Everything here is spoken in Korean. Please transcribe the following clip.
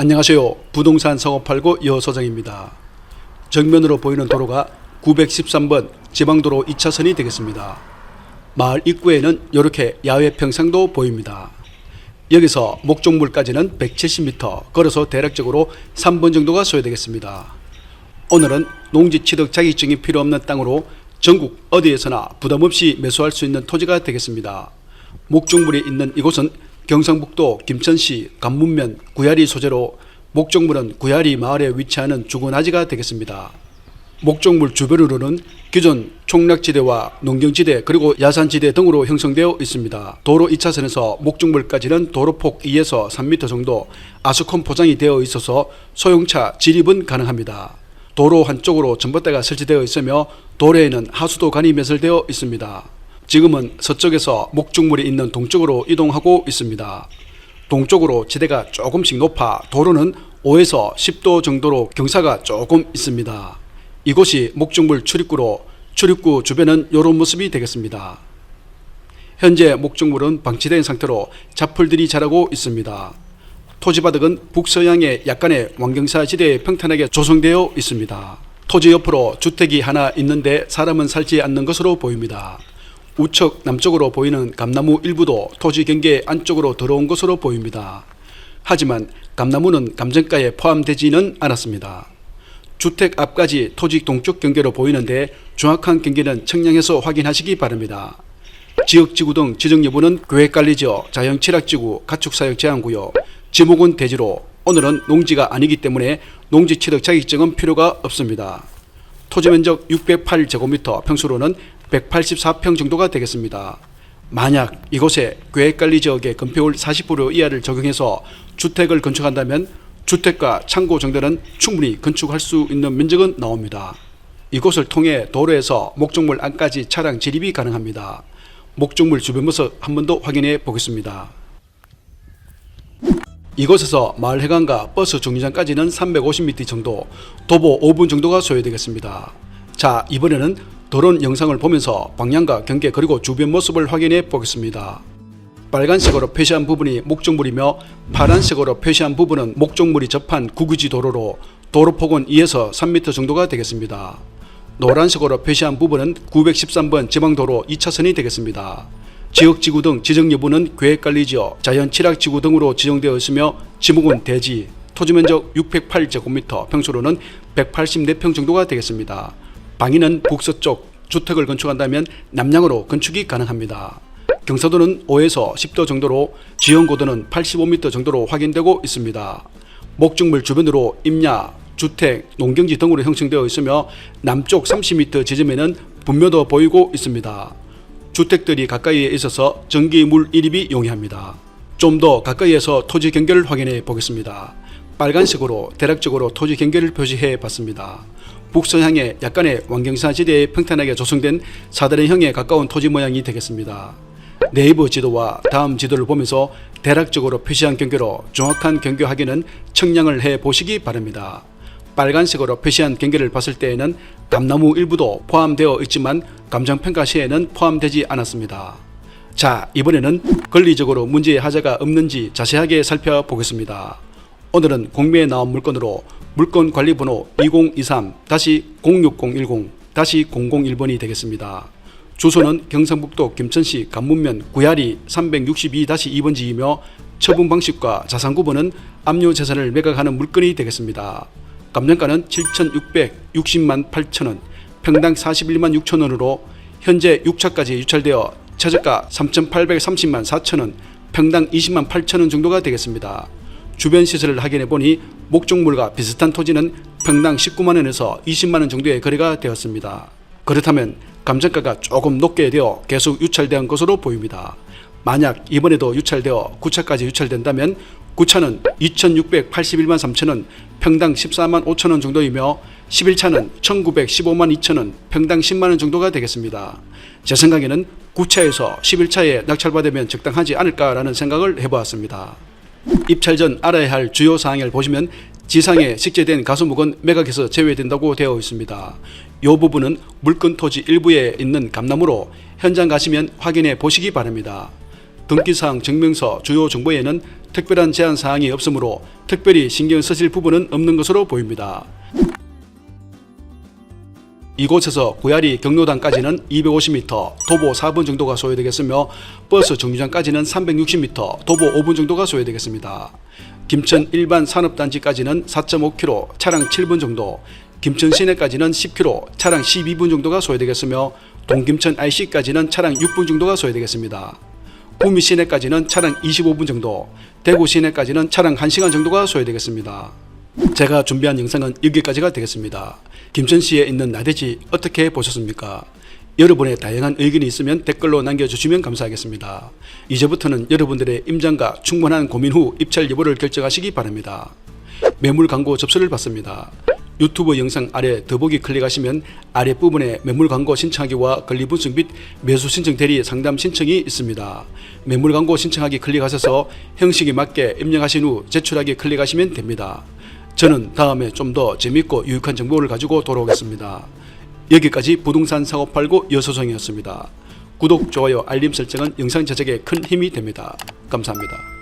안녕하세요. 부동산 사고 팔고 여서장입니다. 정면으로 보이는 도로가 913번 지방도로 2차선이 되겠습니다. 마을 입구에는 이렇게 야외 평상도 보입니다. 여기서 목종물까지는 170m 걸어서 대략적으로 3번 정도가 소요되겠습니다. 오늘은 농지 취득 자격증이 필요 없는 땅으로 전국 어디에서나 부담 없이 매수할 수 있는 토지가 되겠습니다. 목종물이 있는 이곳은 경상북도 김천시 간문면 구야리 소재로 목종물은 구야리 마을에 위치하는 주거나지가 되겠습니다. 목종물 주변으로는 기존 총락지대와 농경지대 그리고 야산지대 등으로 형성되어 있습니다. 도로 2차선에서 목종물까지는 도로폭 2에서 3m 정도 아스콘 포장이 되어 있어서 소형차 진입은 가능합니다. 도로 한쪽으로 전봇대가 설치되어 있으며 도로에는 하수도관이 매설되어 있습니다. 지금은 서쪽에서 목종물이 있는 동쪽으로 이동하고 있습니다. 동쪽으로 지대가 조금씩 높아 도로는 5에서 10도 정도로 경사가 조금 있습니다. 이곳이 목종물 출입구로 출입구 주변은 이런 모습이 되겠습니다. 현재 목종물은 방치된 상태로 잡풀들이 자라고 있습니다. 토지바닥은 북서양의 약간의 왕경사 지대에 평탄하게 조성되어 있습니다. 토지 옆으로 주택이 하나 있는데 사람은 살지 않는 것으로 보입니다. 우측 남쪽으로 보이는 감나무 일부도 토지 경계 안쪽으로 들어온 것으로 보입니다. 하지만 감나무는 감정가에 포함되지는 않았습니다. 주택 앞까지 토지 동쪽 경계로 보이는데 정확한 경계는 청량해서 확인하시기 바랍니다. 지역지구 등 지정 여부는 계획관리지역, 자연취락지구, 가축사육 제한구역, 지목은 대지로 오늘은 농지가 아니기 때문에 농지 취득 자격증은 필요가 없습니다. 토지 면적 608제곱미터, 평수로는 184평 정도가 되겠습니다. 만약 이곳에 계획관리 지역의 건폐율 40% 이하를 적용해서 주택을 건축한다면 주택과 창고 정도는 충분히 건축할 수 있는 면적은 나옵니다. 이곳을 통해 도로에서 목적물 안까지 차량 진입이 가능합니다. 목적물 주변 모습 한 번 더 확인해 보겠습니다. 이곳에서 마을 해관과 버스 정류장까지는 350m 정도, 도보 5분 정도가 소요되겠습니다. 자, 이번에는 드론 영상을 보면서 방향과 경계 그리고 주변 모습을 확인해 보겠습니다. 빨간색으로 표시한 부분이 목적물이며 파란색으로 표시한 부분은 목적물이 접한 구구지 도로로 도로폭은 2에서 3m 정도가 되겠습니다. 노란색으로 표시한 부분은 913번 지방도로 2차선이 되겠습니다. 지역지구 등 지정 여부는 계획관리지역, 자연취락지구 등으로 지정되어 있으며 지목은 대지, 토지면적 608제곱미터, 평수로는 184평 정도가 되겠습니다. 방위는 북서쪽, 주택을 건축한다면 남향으로 건축이 가능합니다. 경사도는 5에서 10도 정도로 지형 고도는 85m 정도로 확인되고 있습니다. 목적물 주변으로 임야, 주택, 농경지 등으로 형성되어 있으며 남쪽 30m 지점에는 분묘도 보이고 있습니다. 주택들이 가까이에 있어서 전기 물 일입이 용이합니다. 좀 더 가까이에서 토지 경계를 확인해 보겠습니다. 빨간색으로 대략적으로 토지 경계를 표시해 봤습니다. 북서향의 약간의 왕경사 지대에 평탄하게 조성된 사다리형에 가까운 토지 모양이 되겠습니다. 네이버 지도와 다음 지도를 보면서 대략적으로 표시한 경계로 정확한 경계 확인은 청량을 해 보시기 바랍니다. 빨간색으로 표시한 경계를 봤을 때에는 감나무 일부도 포함되어 있지만 감정평가 시에는 포함되지 않았습니다. 자, 이번에는 권리적으로 문제의 하자가 없는지 자세하게 살펴보겠습니다. 오늘은 공매에 나온 물건으로 물건 관리번호 2023-06010-001번이 되겠습니다. 주소는 경상북도 김천시 간문면 구야리 362-2번지이며 처분 방식과 자산 구분은 압류 재산을 매각하는 물건이 되겠습니다. 감정가는 7,660만 8천원, 평당 41만 6천원으로 현재 6차까지 유찰되어 최저가 3,830만 4천원, 평당 20만 8천원 정도가 되겠습니다. 주변 시설을 확인해 보니 목적물과 비슷한 토지는 평당 19만 원에서 20만 원 정도의 거래가 되었습니다. 그렇다면 감정가가 조금 높게 되어 계속 유찰된 것으로 보입니다. 만약 이번에도 유찰되어 9차까지 유찰된다면 9차는 2,681만 3천원, 평당 14만 5천원 정도이며 11차는 1,915만 2천원, 평당 10만 원 정도가 되겠습니다. 제 생각에는 9차에서 11차에 낙찰받으면 적당하지 않을까라는 생각을 해보았습니다. 입찰 전 알아야 할 주요 사항을 보시면 지상에 식재된 가수목은 매각에서 제외된다고 되어 있습니다. 이 부분은 물건 토지 일부에 있는 감나무로 현장 가시면 확인해 보시기 바랍니다. 등기사항 증명서 주요 정보에는 특별한 제한 사항이 없으므로 특별히 신경 쓰실 부분은 없는 것으로 보입니다. 이곳에서 구야리 경로당까지는 250m, 도보 4분 정도가 소요되겠으며 버스 정류장까지는 360m, 도보 5분 정도가 소요되겠습니다. 김천 일반 산업단지까지는 4.5km, 차량 7분 정도, 김천 시내까지는 10km, 차량 12분 정도가 소요되겠으며 동김천 IC까지는 차량 6분 정도가 소요되겠습니다. 구미 시내까지는 차량 25분 정도, 대구 시내까지는 차량 1시간 정도가 소요되겠습니다. 제가 준비한 영상은 여기까지가 되겠습니다. 김천시에 있는 나대지 어떻게 보셨습니까? 여러분의 다양한 의견이 있으면 댓글로 남겨주시면 감사하겠습니다. 이제부터는 여러분들의 임장과 충분한 고민 후 입찰 여부를 결정하시기 바랍니다. 매물 광고 접수를 받습니다. 유튜브 영상 아래 더보기 클릭하시면 아래 부분에 매물 광고 신청하기와 권리 분석 및 매수 신청 대리 상담 신청이 있습니다. 매물 광고 신청하기 클릭하셔서 형식에 맞게 입력하신 후 제출하기 클릭하시면 됩니다. 저는 다음에 좀 더 재밌고 유익한 정보를 가지고 돌아오겠습니다. 여기까지 부동산 사고 팔고 여소송이었습니다. 구독, 좋아요, 알림 설정은 영상 제작에 큰 힘이 됩니다. 감사합니다.